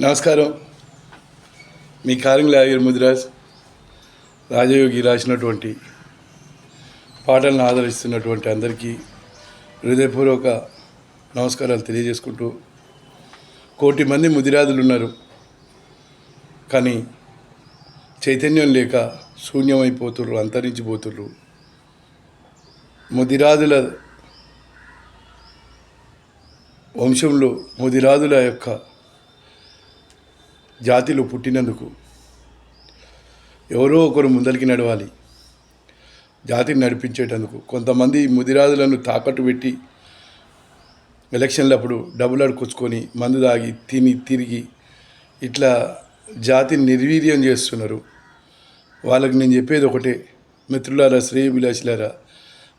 నమస్కారం. మీ caring lawyer Mudiraj Rajayogi రాసినటువంటి పాటలను ఆదరిస్తున్నటువంటి అందరికీ హృదయపూర్వక నమస్కారాలు తెలియజేసుకుంటూ కోటి మంది ముదిరాజులు ఉన్నారు కానీ చైతన్యం లేక శూన్యమైపోతుర్రు అంతరించిపోతుర్రు. ముదిరాజుల వంశంలో ముదిరాజుల యొక్క జాతిలో పుట్టినందుకు ఎవరో ఒకరు ముందరికి నడవాలి. జాతిని నడిపించేటందుకు కొంతమంది ముదిరాజులను తాకట్టు పెట్టి ఎలక్షన్లప్పుడు డబ్బులు అడుకొచ్చుకొని మందు తాగి తిని తిరిగి ఇట్లా జాతిని నిర్వీర్యం చేస్తున్నారు. వాళ్ళకి నేను చెప్పేది ఒకటే మిత్రులారా శ్రేయభిలాషులారా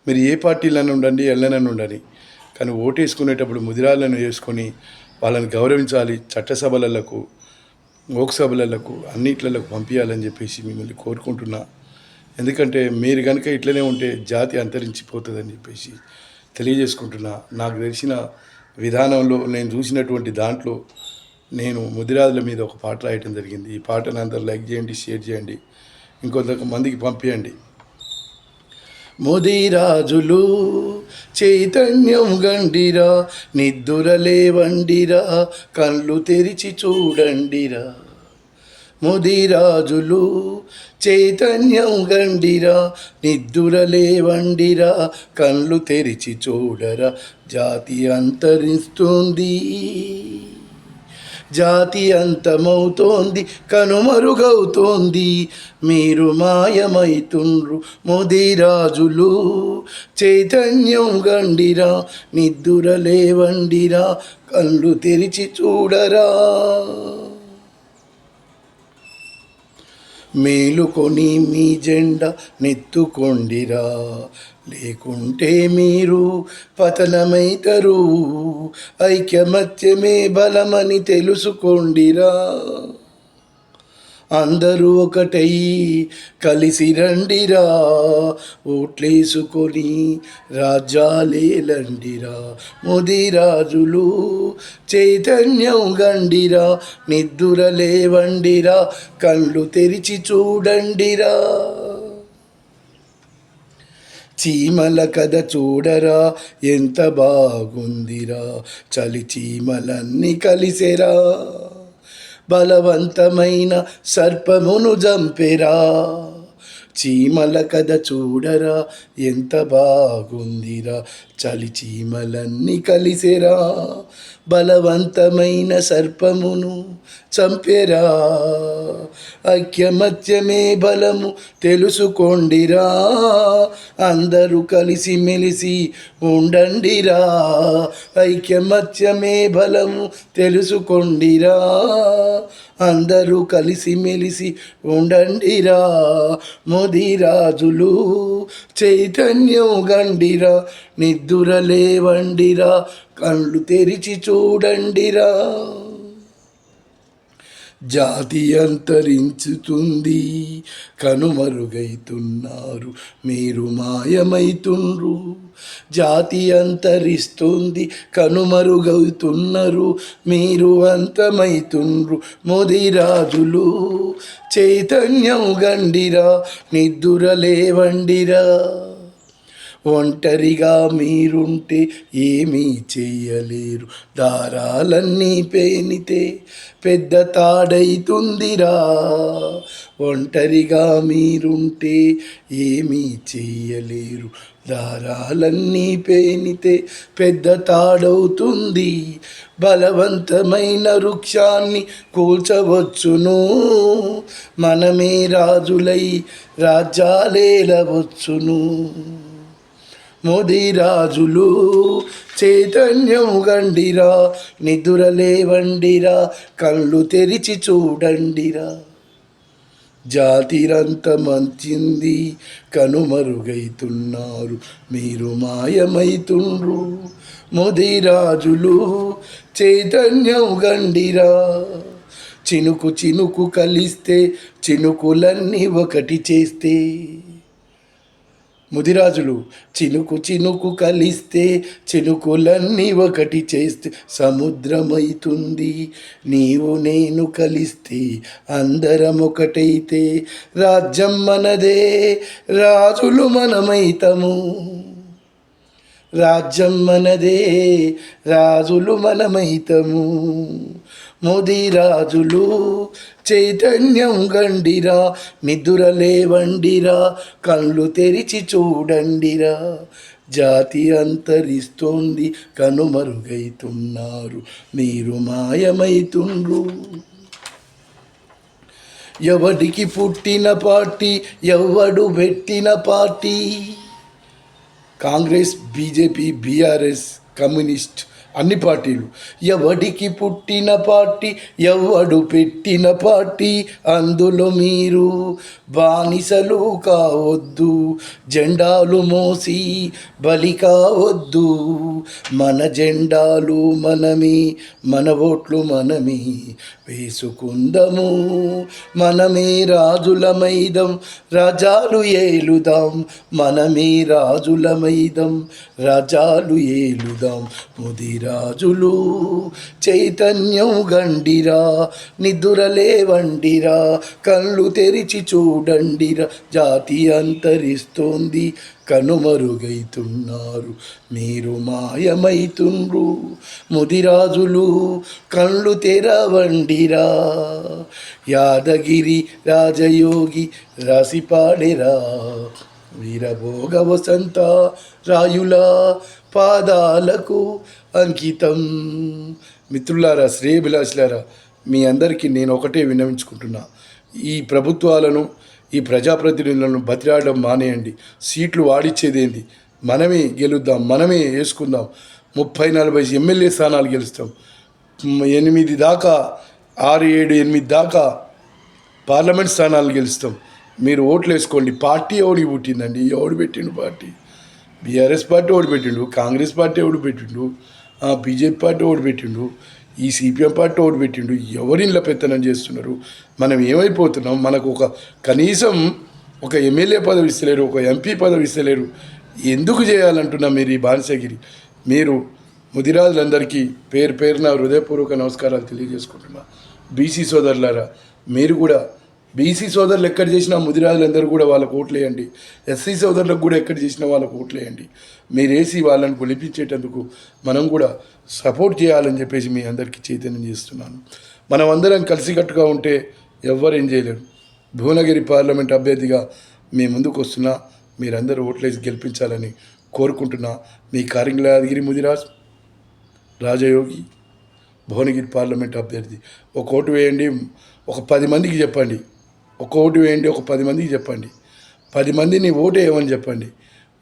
మీరు ఏ పార్టీలను ఉండండి ఎల్లనని ఉండని కానీ ఓటేసుకునేటప్పుడు ముదిరాలను వేసుకొని వాళ్ళని గౌరవించాలి చట్టసభలకు లోక్సభలకు అన్నిట్లకు పంపించాలని చెప్పేసి మిమ్మల్ని కోరుకుంటున్నా. ఎందుకంటే మీరు కనుక ఇట్లనే ఉంటే జాతి అంతరించిపోతుందని చెప్పేసి తెలియజేసుకుంటున్నా. నాకు తెలిసిన విధానంలో నేను చూసినటువంటి దాంట్లో నేను ముదిరాజుల మీద ఒక పాట రాయటం జరిగింది. ఈ పాటను అందరూ లైక్ చేయండి షేర్ చేయండి. ఇంకొంత మందికి పంపించండి ముదిరాజులు చైతన్యం గండిరా నిద్దురలేవండిరా కళ్ళు తెరిచి చూడండిరా. ముదిరాజులు చైతన్యం గండిరా నిద్దురలేవండిరా కళ్ళు తెరిచి చూడరా జాతి అంతరిస్తుంది. జాతి అంతమవుతోంది కనుమరుగవుతోంది. మీరు మాయమైతుండ్రు ముదిరాజులు చైతన్యం గండిరా నిద్దురలేవండిరా కళ్ళు తెరిచి చూడరా. మేలుకొని మీ జెండా నెత్తుకొండిరా. లేకుంటే మీరు పతనమైతరు. ఐక్యమత్యమే బలమని తెలుసుకోండిరా. అందరూ ఒకటై కలిసి రండిరా ఓట్లేసుకొని రాజ్యాలేలండిరా ముదిరాజులు చైతన్యం గండిరా నిద్దురలేవండిరా కళ్ళు తెరిచి చూడండిరా. చీమల కథ చూడరా ఎంత బాగుందిరా చలి చీమలన్నీ కలిసెరా. బలవంతమైన సర్పమును జంపెరా. చీమల కథ చూడరా ఎంత బాగుందిరా చలి చీమలన్నీ కలిసెరా బలవంతమైన సర్పమును చంపెరా ఐక్యమత్యమే బలము తెలుసుకోండిరా అందరూ కలిసి మెలిసి ఉండండిరా ఐక్యమత్యమే బలము తెలుసుకోండిరా అందరూ కలిసి మెలిసి ఉండండిరా ముదిరాజులు చైతన్యం గండిరా నిద్దురలేవండిరా కళ్ళు తెరిచి చూడండిరా. జాతి అంతరించుతుంది కనుమరుగైతున్నారు మీరు మాయమైతుండ్రు. జాతి అంతరిస్తుంది కనుమరుగవుతున్నారు మీరు అంతమైతుండ్రు ముదిరాజులు చైతన్యం గండిరా నిద్దురలేవండిరా ఒంటరిగా మీరుంటే ఏమీ చెయ్యలేరు దారాలన్నీ పేనితే పెద్ద తాడైతుందిరా. ఒంటరిగా మీరుంటే ఏమీ చెయ్యలేరు. దారాలన్నీ పేనితే పెద్ద తాడవుతుంది. బలవంతమైన వృక్షాన్ని కూల్చవచ్చును. మనమే రాజులై రాజ్యాలేలవచ్చును. ముదిరాజులు చైతన్యం గండిరా. నిదురలేవండిరా. కళ్ళు తెరిచి చూడండిరా. జాతిరంత మంచింది కనుమరుగైతున్నారు. మీరు మాయమైతుండ్రు. మొదిరాజులు చైతన్యం గండిరా. చినుకు చినుకు కలిస్తే చినుకులన్నీ ఒకటి చేస్తే ముదిరాజులు చినుకు చినుకు కలిస్తే చినుకులన్నీ ఒకటి చేస్తే సముద్రమైతుంది. నీవు నేను కలిస్తే అందరం ఒకటైతే. రాజ్యం మనదే రాజులు మనమైతము. రాజ్యం మనదే రాజులు మనమైతము. మోదీ రాజులు చైతన్యం గండిరా మిదురలేవండిరా కళ్ళు తెరిచి చూడండిరా. జాతి అంతరిస్తోంది కనుమరుగైతున్నారు మీరు మాయమైతుండ్రు. ఎవడికి పుట్టిన పార్టీ ఎవడు పెట్టిన party? Congress BJP BRS communist అన్ని పార్టీలు. ఎవడికి పుట్టిన పార్టీ ఎవడు పెట్టిన పార్టీ అందులో మీరు బానిసలు కావద్దు జెండాలు మోసి బలి కావద్దు. మన జెండాలు మనమే మన ఓట్లు మనమే వేసుకుందము. మనమే రాజులమైదం రాజాలు ఏలుదాం. మనమే రాజులమైదం రాజాలు ఏలుదాం. రాజులు చైతన్యం గండిరా నిద్రలేవండిరా కళ్ళు తెరిచి చూడండిరా జాతి అంతరిస్తోంది కనుమరుగైతున్నారు మీరు మాయమైతుండ్రు ముదిరాజులు కళ్ళు తెరవండిరా. యాదగిరి రాజయోగి రాసిపాడెరా వీరభోగ వసంత రాయుల పాదాలకు అంకితం. మిత్రులారా శ్రేయభిలాషులారా మీ అందరికీ నేను ఒకటే విన్నవించుకుంటున్నా. ఈ ప్రభుత్వాలను ఈ ప్రజాప్రతినిధులను బతిరాడడం మానేయండి. సీట్లు వాడిచ్చేదేంది? మనమే గెలుద్దాం మనమే వేసుకుందాం. ముప్పై నలభై ఎమ్మెల్యే స్థానాలు గెలుస్తాం. ఎనిమిది దాకా ఆరు ఏడు ఎనిమిది దాకా పార్లమెంట్ స్థానాలు గెలుస్తాం. మీరు ఓట్లు వేసుకోండి. పార్టీ ఎవరికి పుట్టిందండి? ఎవడు పెట్టిండు పార్టీ? బీఆర్ఎస్ పార్టీ ఓడి పెట్టిండు? కాంగ్రెస్ పార్టీ ఓడి పెట్టిండు? ఆ, బీజేపీ పార్టీ ఓడి పెట్టిండు? ఈ సిపిఎం పార్టీ ఓడి పెట్టిండు? ఎవరిన్ల పెత్తనం చేస్తున్నారు? మనం ఏమైపోతున్నాం? మనకు ఒక కనీసం ఒక ఎమ్మెల్యే పదవి ఇస్తలేరు ఒక ఎంపీ పదవి ఇస్తలేరు. ఎందుకు చేయాలంటున్నా మీరు ఈ బానిసగిరి? మీరు ముదిరాజులందరికీ పేరు పేరున హృదయపూర్వక నమస్కారాలు తెలియజేసుకుంటున్నా. బీసీ సోదరులారా మీరు కూడా బీసీ సోదరులు ఎక్కడ చేసినా ముదిరాజులందరూ కూడా వాళ్ళకు ఓట్లేయండి ఎస్సీ సోదరులకు కూడా ఎక్కడ చేసినా వాళ్ళకు ఓట్లేయండి మీరేసి వాళ్ళని గొలిపించేటందుకు మనం కూడా సపోర్ట్ చేయాలని చెప్పేసి మీ అందరికీ చైతన్యం చేస్తున్నాను. మనం అందరం కలిసికట్టుగా ఉంటే ఎవ్వరేం చేయలేరు. భువనగిరి పార్లమెంట్ అభ్యర్థిగా మీ ముందుకు వస్తున్నా మీరందరూ ఓట్లేసి గెలిపించాలని కోరుకుంటున్నా. మీ కారింగ్లాగిరి ముదిరాజ్ రాజయోగి భువనగిరి పార్లమెంట్ అభ్యర్థి. ఒక ఓటు వేయండి ఒక పది మందికి చెప్పండి. ఒక ఓటు వేయండి ఒక పది మందికి చెప్పండి. పది మందిని ఓటు వేయమని చెప్పండి.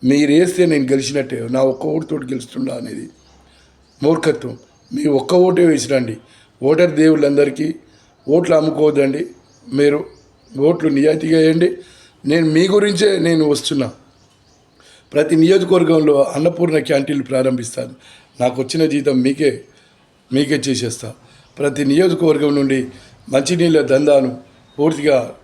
మీరు వేస్తే నేను గెలిచినట్టే నా ఒక్క ఓటుతో గెలుస్తుండా అనేది. మూర్ఖత్వం. మీ ఒక్క ఓటే వేసిరండి. ఓటర్ దేవుళ్ళందరికీ ఓట్లు అమ్ముకోవద్దండి. మీరు ఓట్లు నిజాయితీగా వేయండి. నేను మీ గురించే నేను వస్తున్నా. ప్రతి నియోజకవర్గంలో అన్నపూర్ణ క్యాంటీన్లు ప్రారంభిస్తాను. నాకు వచ్చిన జీతం మీకే మీకే చేసేస్తా. ప్రతి నియోజకవర్గం నుండి మంచినీళ్ళ దందాను పూర్తిగా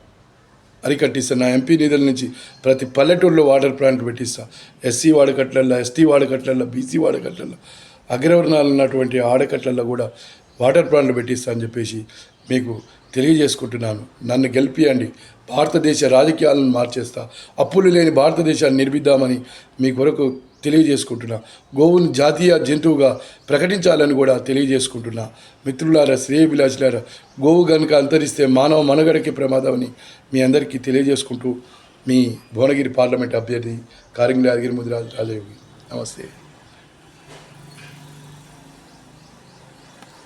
అరికట్టిస్తా. నా ఎంపీ నిధుల నుంచి ప్రతి పల్లెటూరులో వాటర్ ప్లాంట్ పెట్టిస్తా. ఎస్సీ వాడకట్లల్లో ఎస్టీ వాడకట్లల్లో బీసీ వాడకట్లల్లో అగ్రవర్ణాలు ఉన్నటువంటి ఆడకట్లల్లో కూడా వాటర్ ప్లాంట్లు పెట్టిస్తా అని చెప్పేసి మీకు తెలియజేసుకుంటున్నాను. నన్ను గెలిపియండి. భారతదేశ రాజకీయాలను మార్చేస్తా. అప్పులు లేని భారతదేశాన్ని నిర్మిద్దామని మీ కొరకు తెలియజేసుకుంటున్నా. గోవును జాతీయ జంతువుగా ప్రకటించాలని కూడా తెలియజేసుకుంటున్నా. మిత్రులారా శ్రేయభిలాషులారా గోవు కనుక అంతరిస్తే మానవ మనుగడకి ప్రమాదమని మీ అందరికీ తెలియజేసుకుంటూ మీ భువనగిరి పార్లమెంట్ అభ్యర్థి కారింగ్లాగిరి ముదిరాజు రాజయోగి. నమస్తే.